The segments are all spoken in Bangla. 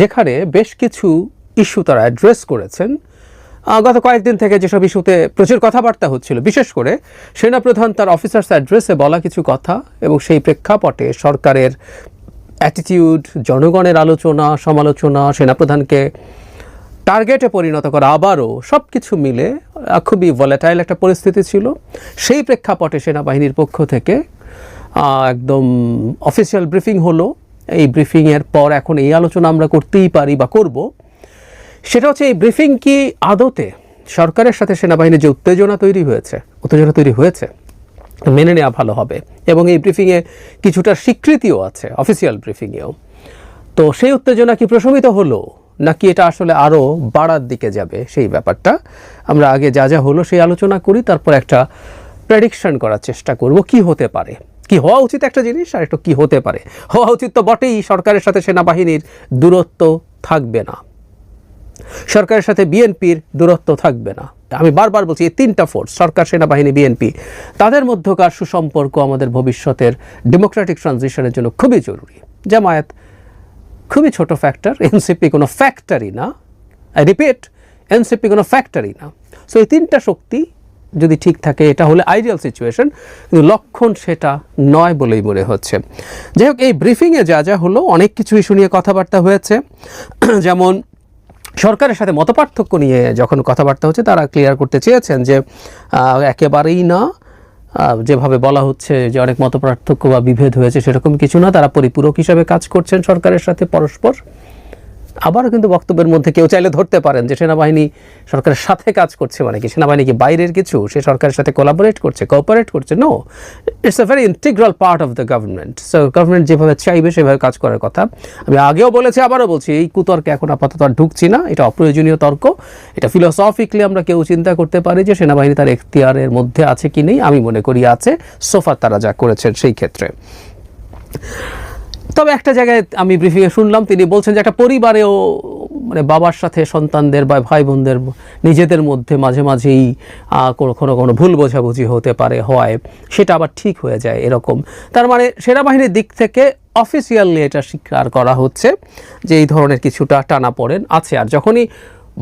যেখানে বেশ কিছু ইস্যু তারা অ্যাড্রেস করেছেন। গত কয়েকদিন থেকে যেসব ইস্যুতে প্রচুর কথাবার্তা হচ্ছিল, বিশেষ করে সেনাপ্রধান তার অফিসার্স অ্যাড্রেসে বলা কিছু কথা এবং সেই প্রেক্ষাপটে সরকারের অ্যাটিটিউড, জনগণের আলোচনা, সমালোচনা, সেনাপ্রধানকে টার্গেটে পরিণত করা আবারও সব কিছু মিলে খুবই ভলেটাইল একটা পরিস্থিতি ছিল। সেই প্রেক্ষাপটে সেনাবাহিনীর পক্ষ থেকে একদম অফিসিয়াল ব্রিফিং হলো। এই ব্রিফিংয়ের পর এখন এই আলোচনা আমরা করতেই পারি বা করব। সেটা হচ্ছে এই ব্রিফিং কি আদতে সরকারের সাথে সেনাবাহিনীর যে উত্তেজনা তৈরি হয়েছে, উত্তেজনা তৈরি হয়েছে, মেনে নেওয়া ভালো হবে এবং এই ব্রিফিংয়ে কিছুটা স্বীকৃতিও আছে অফিসিয়াল ব্রিফিংয়েও তো সেই উত্তেজনা কি প্রশমিত হলো, নাকি এটা আসলে আরও বাড়ার দিকে যাবে, সেই ব্যাপারটা আমরা আগে যা যা হলো সেই আলোচনা করি, তারপর একটা প্রেডিকশন করার চেষ্টা করব, কি হতে পারে। কি হওয়া উচিত একটা জিনিস আর একটু কি হতে পারে? হওয়া উচিত তো বটেই, সরকারের সাথে সেনাবাহিনীর দূরত্ব থাকবে না। সরকারের সাথে বিএনপির দূরত্ব থাকবে না। আমি বারবার বলছি, এই তিনটা ফোর্স সরকার, সেনাবাহিনী, বিএনপি, তাদের মধ্যকার সুসম্পর্ক আমাদের ভবিষ্যতের ডেমোক্রেটিক ট্রানজিশনের জন্য খুবই জরুরি। জামায়াত খুবই ছোট ফ্যাক্টর এনসিপি কোনো ফ্যাক্টরি না। আই রিপিট এনসিপি কোনো ফ্যাক্টরি না। সো এই তিনটা শক্তি যদি ঠিক থাকে, এটা হলে আইডিয়াল সিচুয়েশন কিন্তু লক্ষণ সেটা নয় বলেই মনে হচ্ছে। যাই হোক, এই ব্রিফিংয়ে যা যা হলো, অনেক কিছু ইস্যু নিয়ে কথাবার্তা হয়েছে। যেমন, সরকারের সাথে মতপার্থক্য নিয়ে যখন কথাবার্তা হচ্ছে, তারা ক্লিয়ার করতে চেয়েছেন যে একেবারেই না। যেভাবে বলা হচ্ছে যে, অনেক মতপার্থক্য বা বিভেদ হয়েছে, সেরকম কিছু না। তারা পরিপূরক হিসাবে কাজ করছেন সরকারের সাথে পরস্পর। আবারও কিন্তু বক্তব্যের মধ্যে কেউ চাইলে ধরতে পারেন যে সেনাবাহিনী সরকারের সাথে কাজ করছে মানে কি? সেনাবাহিনী কি বাইরের কিছু? সে সরকারের সাথে কোলাবোরেট করছে কোঅপারেট করছে? No it's a very integral part of the government so government যেভাবে চাইবে, সেভাবে কাজ করার কথা। আমি আগেও বলেছি, আবারও বলছি, এই কুতর্কে এখন আপাতত আর ঢুকছি না। এটা অপ্রয়োজনীয় তর্ক। এটা ফিলোসফিকলি আমরা কেউ চিন্তা করতে পারি যে সেনাবাহিনী তার এখতিয়ারের মধ্যে আছে কি নেই। আমি মনে করি আছে। সোফার তারা যা করেছেন সেই ক্ষেত্রে। তবে একটা জায়গায় আমি ব্রিফিংয়ে শুনলাম, তিনি বলছেন যে একটা পরিবারেও মানে বাবার সাথে সন্তানদের বা ভাই বোনদের নিজেদের মধ্যে মাঝে মাঝেই কোনো কোনো ভুল বোঝাবুঝি হতে পারে, হয়, সেটা আবার ঠিক হয়ে যায় এরকম। তার মানে সেনাবাহিনীর দিক থেকে অফিসিয়ালি এটা স্বীকার করা হচ্ছে যে এই ধরনের কিছুটা টানা পড়েন আছে। আর যখনই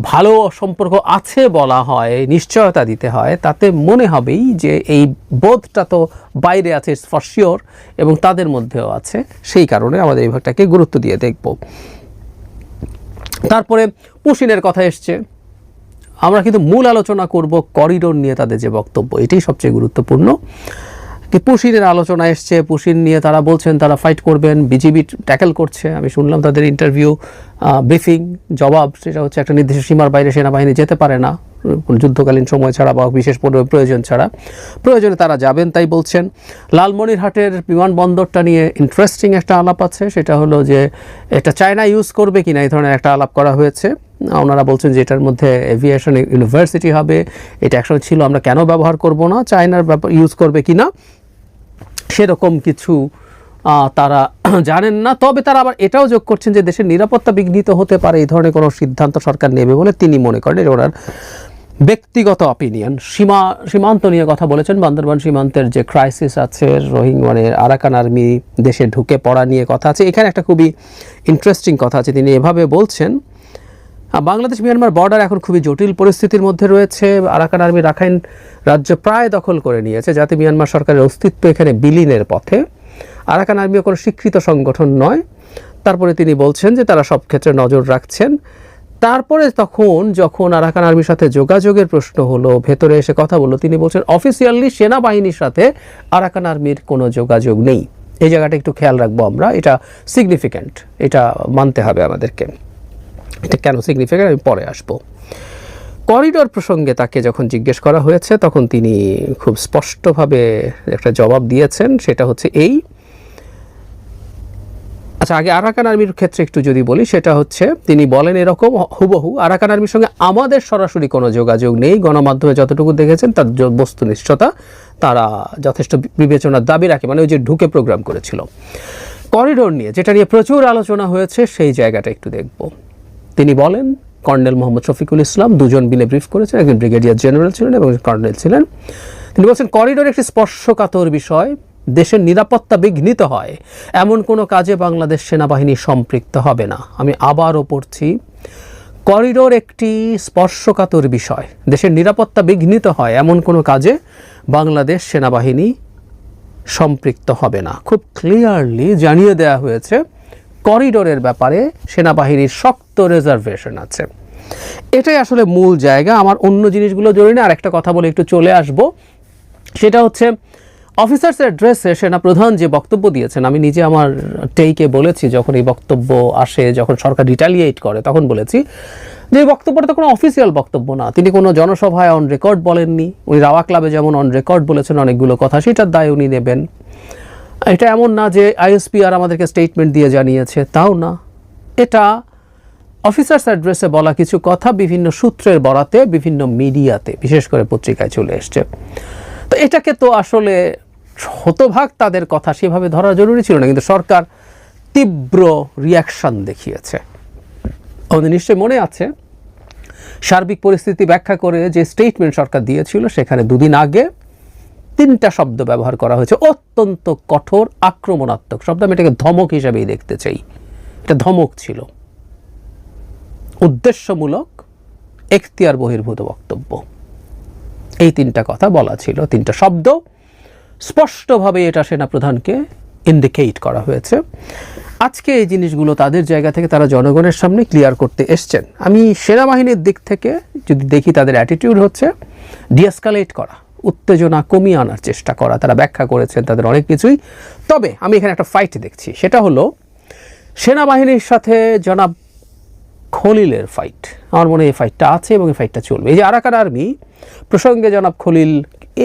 ভালো সম্পর্ক আছে বলা হয়, নিশ্চয়তা দিতে হয়, তাতে মনে হবেই যে এই বোধটা তো বাইরে আছে ফর এবং তাদের মধ্যেও আছে। সেই কারণে আমাদের এই ভাগটাকে গুরুত্ব দিয়ে দেখব। তারপরে পুশিনের কথা এসছে। আমরা কিন্তু মূল আলোচনা করব করিডোর নিয়ে তাদের যে বক্তব্য, এটাই সবচেয়ে গুরুত্বপূর্ণ। পুশিনের আলোচনা এসছে। পুশিন নিয়ে তারা বলছেন, তারা ফাইট করবেন, বিজিবি ট্যাকেল করছে। আমি শুনলাম তাদের ইন্টারভিউ ব্রিফিং জবাব, সেটা হচ্ছে একটা নির্দিষ্ট সীমার বাইরে সেনাবাহিনী যেতে পারে না। যুদ্ধকালীন সময় ছাড়া বা বিশেষ পরি- প্রয়োজন ছাড়া। প্রয়োজনে তারা যাবেন তাই বলছেন। লালমনিরহাটের বিমানবন্দরটা নিয়ে ইন্টারেস্টিং একটা আলাপ আছে। সেটা হলো যে, এটা চায়না ইউজ করবে কিনা, এই ধরনের একটা আলাপ করা হয়েছে। ওনারা বলছেন যে, এটার মধ্যে এভিয়েশন ইউনিভার্সিটি হবে। এটা একসময় ছিল, আমরা কেন ব্যবহার করব না? চায়নার ব্যাপার ইউজ করবে কিনা? সেরকম কিছু তারা জানেন না। তবে তারা আবার এটাও যোগ করছেন যে দেশের নিরাপত্তা বিঘ্নিত হতে পারে, এই ধরনের কোনো সিদ্ধান্ত সরকার নেবে বলে তিনি মনে করেন। এটা ওনার ব্যক্তিগত অপিনিয়ন সীমা, সীমান্ত নিয়ে কথা বলেছেন বান্দরবান সীমান্তের যে ক্রাইসিস আছে রোহিং মানে আরাকান আর্মি দেশে ঢুকে পড়া নিয়ে কথা আছে। এখানে একটা খুবই ইন্টারেস্টিং কথা আছে। তিনি এভাবে বলছেন বাংলাদেশ মিয়ানমার বর্ডার এখন খুবই জটিল পরিস্থিতির মধ্যে রয়েছে। আরাকান আর্মি রাখাইন রাজ্য প্রায় দখল করে নিয়েছে, যাতে মিয়ানমার সরকারের অস্তিত্ব এখানে বিলীনের পথে। আরাকান আর্মিও কোনো স্বীকৃত সংগঠন নয়। তারপরে তিনি বলছেন যে তারা সব ক্ষেত্রে নজর রাখছেন। তারপরে তখন যখন আরাকান আর্মির সাথে যোগাযোগের প্রশ্ন হলো, ভেতরে এসে কথা বলল, তিনি বলছেন অফিসিয়ালি সেনাবাহিনীর সাথে আরাকান আর্মির কোনো যোগাযোগ নেই। এই জায়গাটা একটু খেয়াল রাখব আমরা, এটা সিগনিফিক্যান্ট এটা মানতে হবে আমাদেরকে। এটা কেন সিগনিফিক্যান্ট আমি পরে আসব। করিডোর প্রসঙ্গে তাকে যখন জিজ্ঞেস করা হয়েছে, তখন তিনি খুব স্পষ্টভাবে একটা জবাব দিয়েছেন, সেটা হচ্ছে এই। আচ্ছা আগে আরাকান আর্মির ক্ষেত্রে একটু যদি বলি, সেটা হচ্ছে তিনি বলেন এরকম, হুবহু আরাকান আর্মির সঙ্গে আমাদের সরাসরি কোনো যোগাযোগ নেই। গণমাধ্যমে যতটুকু দেখেছেন, তার বস্তুনিষ্ঠতা তারা যথেষ্ট বিবেচনার দাবি রাখে মানে ওই যে ঢুকে প্রোগ্রাম করেছিল। করিডোর নিয়ে, যেটা নিয়ে প্রচুর আলোচনা হয়েছে, সেই জায়গাটা একটু দেখব। তিনি বলেন, কর্নেল মোহাম্মদ শফিকুল ইসলাম দুজন মিলে ব্রিফ করেছেন, একজন ব্রিগেডিয়ার জেনারেল ছিলেন এবং কর্নেল ছিলেন। তিনি বলছেন, করিডোর একটি স্পর্শকাতর বিষয়, দেশের নিরাপত্তা বিঘ্নিত হয়, এমন কোনো কাজে বাংলাদেশ সেনাবাহিনী সম্পৃক্ত হবে না। আমি আবারও পড়ছি, করিডোর একটি স্পর্শকাতর বিষয়, দেশের নিরাপত্তা বিঘ্নিত হয়, এমন কোনো কাজে বাংলাদেশ সেনাবাহিনী সম্পৃক্ত হবে না। খুব ক্লিয়ারলি জানিয়ে দেওয়া হয়েছে করিডোরের ব্যাপারে সেনাবাহিনীর শক্ত রিজার্ভেশন আছে। এটাই আসলে মূল জায়গা। আমার অন্য জিনিসগুলো জরুরি না আর একটা কথা বলে একটু চলে আসব। সেটা হচ্ছে অফিসার্স অ্যাড্রেসে সেনা প্রধান যে বক্তব্য দিয়েছেন, আমি নিজে আমার টেইকে বলেছি, যখন এই বক্তব্য আসে, যখন সরকার রিটালিয়েট করে, তখন বলেছি যে এই বক্তব্যটা তো কোনো অফিসিয়াল বক্তব্য না। তিনি কোনো জনসভায় অন রেকর্ড বলেননি। উনি রাওয়া ক্লাবে যেমন অন রেকর্ড বলেছেন অনেকগুলো কথা, সেটার দায় উনি নেবেন। এটা এমন না যে আইএসপি আর আমাদেরকে স্টেটমেন্ট দিয়ে জানিয়েছে, তাও না। এটা অফিসার্স অ্যাড্রেসে বলা কিছু কথা বিভিন্ন সূত্রের বরাতে, বিভিন্ন মিডিয়াতে, বিশেষ করে পত্রিকায় চলে এসছে। তো এটাকে তো আসলে শতভাগ তাদের কথা সেভাবে ধরা জরুরি ছিল না, কিন্তু সরকার তীব্র রিয়াকশন দেখিয়েছে। আমাদের নিশ্চয়ই মনে আছে, সার্বিক পরিস্থিতি ব্যাখ্যা করে যে স্টেটমেন্ট সরকার দিয়েছিল সেখানে দুদিন আগে তিনটা শব্দ ব্যবহার করা হয়েছে। অত্যন্ত কঠোর, আক্রমণাত্মক শব্দ। আমি এটাকে ধমক হিসাবেই দেখতে চাই। এটা ধমক ছিল। উদ্দেশ্যমূলক, এখতিয়ার বহির্ভূত বক্তব্য। এই তিনটা কথা বলা ছিল, তিনটা শব্দ। স্পষ্টভাবে এটা সেনাপ্রধানকে ইন্ডিকেট করা হয়েছে। আজকে এই জিনিসগুলো তাদের জায়গা থেকে তারা জনগণের সামনে ক্লিয়ার করতে এসছেন। আমি সেনাবাহিনীর দিক থেকে যদি দেখি তাদের অ্যাটিটিউড হচ্ছে ডিএসকালেট করা। উত্তেজনা কমিয়ে আনার চেষ্টা করা। তারা ব্যাখ্যা করেছেন তাদের অনেক কিছুই। তবে আমি এখানে একটা ফাইট দেখছি। সেটা হলো সেনাবাহিনীর সাথে জনাব খলিলের ফাইট আমার মনে এই ফাইটটা আছে এবং এই ফাইটটা চলবে। এই যে আরাকান আর্মি প্রসঙ্গে জনাব খলিল,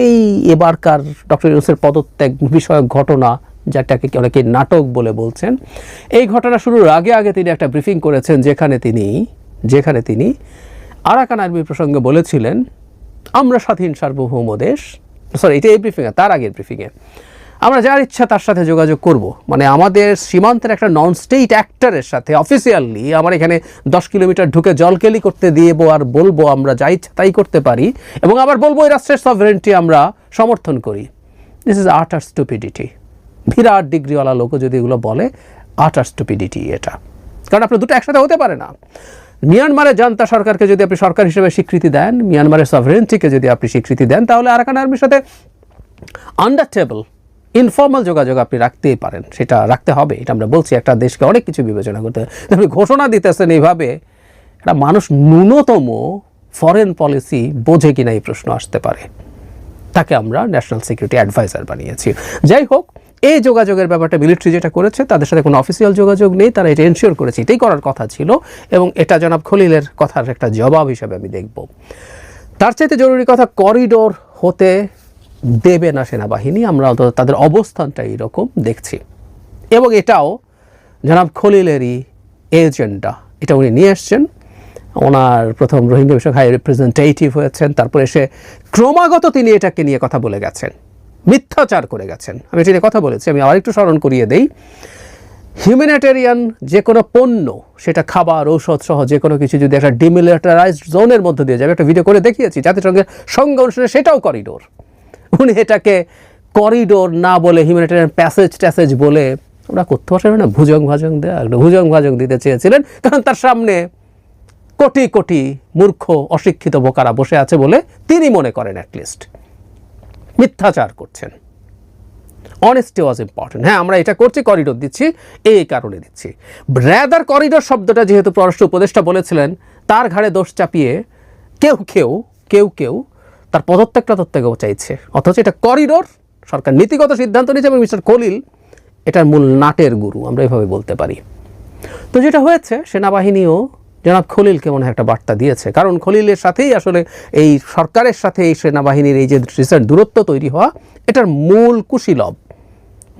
এই এবারকার ডক্টর ইউনুসের পদত্যাগ বিষয়ক ঘটনা, যেটাকে অনেকে নাটক বলে বলছেন, এই ঘটনা শুরুর আগে আগে তিনি একটা ব্রিফিং করেছেন, যেখানে তিনি যেখানে তিনি আরাকান আর্মি প্রসঙ্গে বলেছিলেন আমরা স্বাধীন সার্বভৌম দেশ। সরি এটা এই ব্রিফিংয়ে তার আগের ব্রিফিংয়ে আমরা যার ইচ্ছা, তার সাথে যোগাযোগ করব। মানে আমাদের সীমান্তের একটা নন স্টেট অ্যাক্টরের সাথে অফিসিয়ালি আমার এখানে দশ কিলোমিটার ঢুকে জলকেলি করতে দিয়েবো আর বলব, আমরা যা ইচ্ছা তাই করতে পারি। এবং আবার বলব, এই রাষ্ট্রের সভরেন্টি আমরা সমর্থন করি। This is art R stupidity বিরাট ডিগ্রিওয়ালা লোকও যদি এগুলো বলে আর্ট আর স্টুপিডিটি এটা। কারণ আপনার দুটো একসাথে হতে পারে না। মিয়ানমারের জান্তা সরকারকে যদি আপনি সরকার হিসেবে স্বীকৃতি দেন, মিয়ানমারের সভরেন্টিকে যদি আপনি স্বীকৃতি দেন, তাহলে আরাকান আর্মির সাথে আন্ডার টেবল ইনফর্মাল যোগাযোগ আপনি রাখতেই পারেন। সেটা রাখতে হবে, এটা আমরা বলছি। একটা দেশকে অনেক কিছু বিবেচনা করতে হবে। আপনি ঘোষণা দিতেছেন এইভাবে, একটা মানুষ ন্যূনতম ফরেন পলিসি বোঝে কিনা এই প্রশ্ন আসতে পারে। তাকে আমরা ন্যাশনাল সিকিউরিটি অ্যাডভাইজার বানিয়েছি। যাই হোক এই যোগাযোগের ব্যাপারটা মিলিটারি যেটা করেছে, তাদের সাথে কোনো অফিসিয়াল যোগাযোগ নেই, তারা এটা এনশিওর করেছে। এটাই করার কথা ছিল এবং এটা জনাব খলিলের কথার একটা জবাব হিসাবে আমি দেখব। তার চাইতে জরুরি কথা করিডোর হতে দেবে না সেনাবাহিনী, আমরা অন্তত তাদের অবস্থানটা এইরকম দেখছি। এবং এটাও জনাব খলিলেরই এজেন্ডা এটা উনি নিয়ে এসছেন। ওনার প্রথম রোহিঙ্গা বিষয়ক হাই রিপ্রেজেন্টেটিভ হয়েছেন। তারপরে এসে ক্রমাগত তিনি এটাকে নিয়ে কথা বলে গেছেন। মিথ্যাচার করে গেছেন। আমি এটা কথা বলেছি, আমি আবার একটু স্মরণ করিয়ে দেই। হিউম্যানিটেরিয়ান যে কোনো পণ্য, সেটা খাবার ঔষধ সহ যে কোনো কিছু যদি একটা ডিমিলিটারাইজড জোনের মধ্যে দিয়ে যাবে, একটা ভিডিও করে দেখিয়েছি জাতিসংঘের সঙ্গে অনুসারে সেটাও করিডোর উনি এটাকে করিডোর না বলে হিউম্যানিটেরিয়ান প্যাসেজ ট্যাসেজ বলে ওরা করতে পারছেন না, ভুজং ভাজং দেওয়া ভুজং ভাজং দিতে চেয়েছিলেন, কারণ তার সামনে কোটি কোটি মূর্খ, অশিক্ষিত বোকারা বসে আছে বলে তিনি মনে করেন অ্যাটলিস্ট মিথ্যাচার করছেন। অনেস্টি ওয়াজ ইম্পর্টেন্ট হ্যাঁ আমরা এটা করছি করিডোর দিচ্ছি, এই কারণে দিচ্ছি। র্যাদার করিডোর শব্দটা যেহেতু পররাষ্ট্র উপদেষ্টা বলেছিলেন, তার ঘাড়ে দোষ চাপিয়ে কেউ কেউ কেউ কেউ তার পদত্যাগটা টদত্যাগও চাইছে। অথচ এটা করিডোর সরকার নীতিগত সিদ্ধান্ত নিয়েছে এবং মিস্টার কলিল এটার মূল নাটের গুরু, আমরা এভাবে বলতে পারি। তো যেটা হয়েছে, সেনাবাহিনীও জনাব খলিলকে মনে একটা বার্তা দিয়েছে। কারণ খলিলের সাথেই আসলে এই সরকারের সাথে এই সেনাবাহিনীর এই যে রিসেন্ট দূরত্ব তৈরি হওয়া, এটার মূল কুশীলব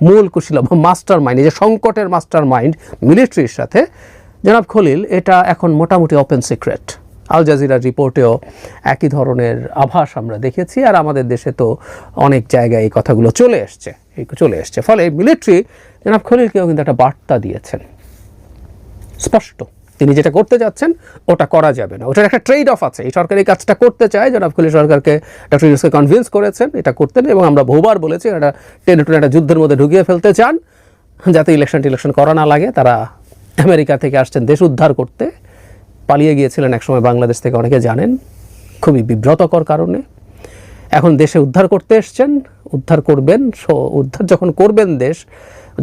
মূল কুশীলব মাস্টার মাইন্ড যে সংকটের মাস্টার মাইন্ড মিলিটারির সাথে, জনাব খলিল, এটা এখন মোটামুটি ওপেন সিক্রেট আল জাজিরার রিপোর্টেও একই ধরনের আভাস আমরা দেখেছি, আর আমাদের দেশে তো অনেক জায়গায় এই কথাগুলো চলে এসছে, এই চলে এসছে। ফলে মিলিটারি জনাব খলিলকেও কিন্তু একটা বার্তা দিয়েছেন। স্পষ্ট। তিনি যেটা করতে যাচ্ছেন, ওটা করা যাবে না। ওটার একটা ট্রেড অফ আছে। এই সরকার কাজটা করতে চায়, জনাব খলিল সরকারকে ডক্টর ইউনুসকে কনভিন্স করেছেন এটা করতেন এবং আমরা বহুবার বলেছি এটা টেনে টুনে একটা যুদ্ধের মধ্যে ঢুকিয়ে ফেলতে চান, যাতে ইলেকশন টিলেকশন করা না লাগে। তারা আমেরিকা থেকে আসছেন দেশ উদ্ধার করতে। পালিয়ে গিয়েছিলেন একসময় বাংলাদেশ থেকে, অনেকে জানেন, খুবই বিব্রতকর কারণে। এখন দেশে উদ্ধার করতে এসছেন, উদ্ধার করবেন, সো উদ্ধার যখন করবেন দেশ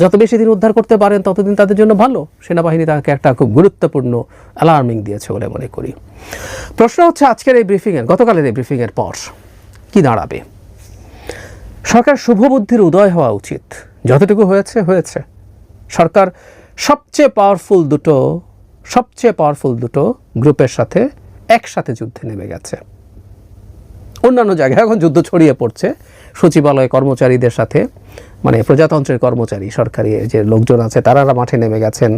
যত বেশি দিন উদ্ধার করতে পারেন, ততদিন তাদের জন্য ভালো। সেনাবাহিনী তাকে একটা খুব গুরুত্বপূর্ণ অ্যালার্মিং দিয়েছে বলে মনে করি। প্রশ্ন হচ্ছে আজকের এই ব্রিফিংয়ের গতকালের এই ব্রিফিংয়ের পর কি দাঁড়াবে? সরকার শুভবুদ্ধির উদয় হওয়া উচিত। যতটুকু হয়েছে হয়েছে। সরকার সবচেয়ে পাওয়ারফুল দুটো, সবচেয়ে পাওয়ারফুল দুটো গ্রুপের সাথে একসাথে যুদ্ধে নেমে গেছে। অন্যান্য জায়গায় এখন যুদ্ধ ছড়িয়ে পড়ছে। সচিবালয় কর্মচারীদের সাথে মানে প্রজাতন্ত্রের কর্মচারী, সরকারি যে লোকজন আছে তারা মাঠে নেমে গেছেন।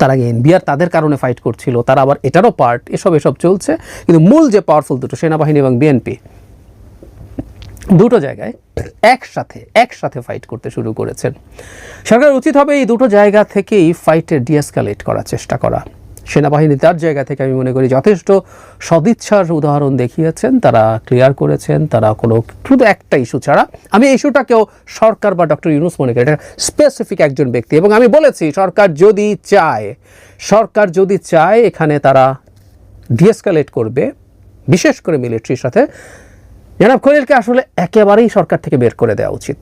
তার এনবিআর তাদের কারণে ফাইট করছিল, তারা আবার এটারও পার্ট এসব এসব চলছে। কিন্তু মূল যে পাওয়ারফুল দুটো, সেনাবাহিনী এবং বিএনপি দুটো জায়গায় একসাথে একসাথে ফাইট করতে শুরু করেছেন। সরকার উচিত হবে এই দুটো জায়গা থেকেই ফাইটের ডিএসকালেট করার চেষ্টা করা। সেনাবাহিনী তার জায়গা থেকে আমি মনে করি যথেষ্ট সদিচ্ছার উদাহরণ দেখিয়েছেন, তারা ক্লিয়ার করেছেন, তারা কোনো শুধু একটা ইস্যু ছাড়া। আমি ইস্যুটাকেও সরকার বা ডক্টর ইউনুস মনে করি, এটা স্পেসিফিক একজন ব্যক্তি। এবং আমি বলেছি, সরকার যদি চায়, সরকার যদি চায়, এখানে তারা ডিএসকালেট করবে, বিশেষ করে মিলিটারির সাথে। জনাব খলিলকে আসলে একেবারেই সরকার থেকে বের করে দেওয়া উচিত।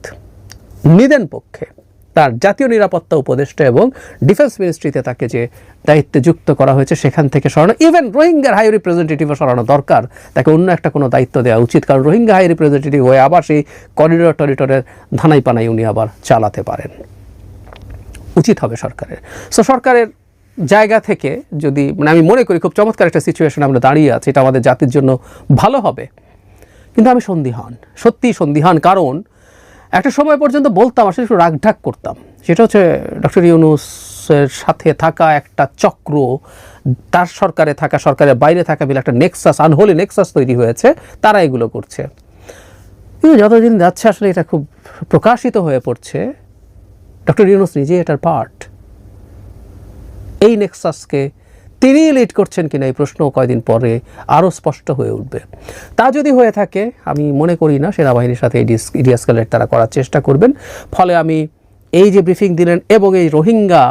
নিদেন পক্ষে। তার জাতীয় নিরাপত্তা উপদেষ্টা এবং ডিফেন্স মিনিস্ট্রিতে তাকে যে দায়িত্বে যুক্ত করা হয়েছে সেখান থেকে সরানো। ইভেন রোহিঙ্গার হাই রিপ্রেজেন্টেটিভও সরানো দরকার। তাকে অন্য একটা কোনো দায়িত্ব দেওয়া উচিত। কারণ রোহিঙ্গা হাই রিপ্রেজেন্টেটিভ হয়ে আবার সেই করিডোর টরিডোরের ধানাই পানাই উনি আবার চালাতে পারেন। উচিত হবে সরকারের। সো সরকারের জায়গা থেকে যদি মানে আমি মনে করি খুব চমৎকার একটা সিচুয়েশন আমরা দাঁড়িয়ে আছি। এটা আমাদের জাতির জন্য ভালো হবে। কিন্তু আমি সন্দিহান। সত্যিই সন্দিহান। কারণ একটা সময় পর্যন্ত বলতাম, আসলে একটু রাগঢাক করতাম। সেটা হচ্ছে ডক্টর ইউনুসের সাথে থাকা একটা চক্র, তার সরকারে থাকা, সরকারের বাইরে থাকা মিলে একটা নেক্সাস, আনহোলি নেক্সাস তৈরি হয়েছে, তারা এগুলো করছে। কিন্তু যতদিন যাচ্ছে, আসলে এটা খুব প্রকাশিত হয়ে পড়ছে, ডক্টর ইউনুস নিজে এটার পার্ট এই নেক্সাসকে তিনি লিড করছেন কিনা এই প্রশ্ন কয়দিন পরে আরও স্পষ্ট হয়ে উঠবে। তা যদি হয়ে থাকে, আমি মনে করি না, সেনাবাহিনীর সাথে এই ডিএসকালেট তারা করার চেষ্টা করবেন। ফলে আমি এই যে ব্রিফিং দিলেন এবং এই রোহিঙ্গা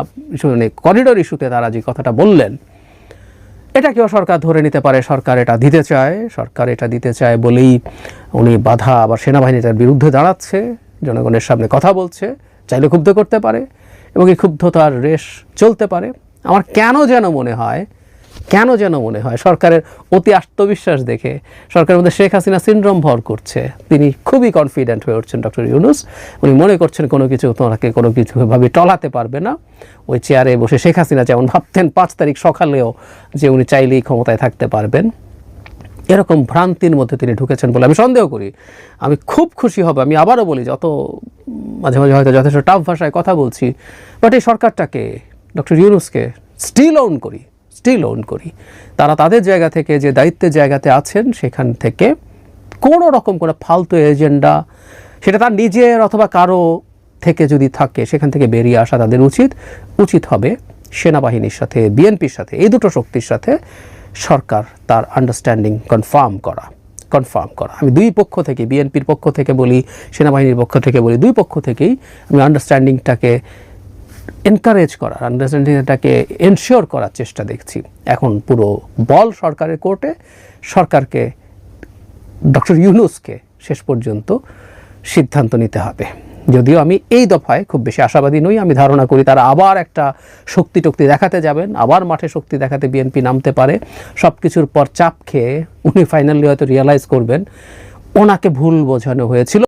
মানে করিডোর ইস্যুতে তারা যে কথাটা বললেন, এটা কেউ সরকার ধরে নিতে পারে, সরকার এটা দিতে চায়, সরকার এটা দিতে চায় বলেই উনি বাধা আবার সেনাবাহিনী তার বিরুদ্ধে দাঁড়াচ্ছে, জনগণের সামনে কথা বলছে, চাইলে ক্ষুব্ধ করতে পারে এবং এই ক্ষুব্ধতার রেশ চলতে পারে। আমার কেন যেন মনে হয়, কেন যেন মনে হয় সরকারের অতি আত্মবিশ্বাস দেখে সরকারের মধ্যে শেখ হাসিনা সিন্ড্রোম ভর করছে। তিনি খুবই কনফিডেন্ট হয়ে উঠছেন ডক্টর ইউনুস। উনি মনে করছেন কোনো কিছু তোমাকে কোনো কিছুভাবে টলাতে পারবে না। ওই চেয়ারে বসে শেখ হাসিনা যেমন ভাবতেন পাঁচ তারিখ সকালেও যে উনি চাইলেই ক্ষমতায় থাকতে পারবেন। এরকম ভ্রান্তির মধ্যে তিনি ঢুকেছেন বলে আমি সন্দেহ করি। আমি খুব খুশি হব, আমি আবারও বলি যত মাঝে মাঝে হয়তো যথেষ্ট টাফ ভাষায় কথা বলছি বাট এই সরকারটাকে ডক্টর ইউনুসকে স্টিল ওন করি স্টিল ওন করি। তারা তাদের জায়গা থেকে যে দায়িত্বের জায়গাতে আছেন, সেখান থেকে কোনো রকম কোনো ফালতু এজেন্ডা, সেটা তার নিজের অথবা কারও থেকে যদি থাকে, সেখান থেকে বেরিয়ে আসা তাদের উচিত। উচিত হবে সেনাবাহিনীর সাথে, বিএনপির সাথে, এই দুটো শক্তির সাথে সরকার তার আন্ডারস্ট্যান্ডিং কনফার্ম করা কনফার্ম করা। আমি দুই পক্ষ থেকে, বিএনপির পক্ষ থেকে বলি, সেনাবাহিনীর পক্ষ থেকে বলি, দুই পক্ষ থেকেই আমি আন্ডারস্ট্যান্ডিংটাকে এনকারেজ করার আন্ডারস্ট্যান্ডিংটাকে এনশিওর করার চেষ্টা দেখছি। এখন পুরো বল সরকারের কোর্টে সরকারকে ডক্টর ইউনুসকে শেষ পর্যন্ত সিদ্ধান্ত নিতে হবে। যদিও আমি এই দফায় খুব বেশি আশাবাদী নই, আমি ধারণা করি তারা আবার একটা শক্তি টক্তি দেখাতে যাবেন, আবার মাঠে শক্তি দেখাতে বিএনপি নামতে পারে। সব কিছুর পর চাপ খেয়ে উনি ফাইনালি হয়তো রিয়েলাইজ করবেন, ওনাকে ভুল বোঝানো হয়েছিল।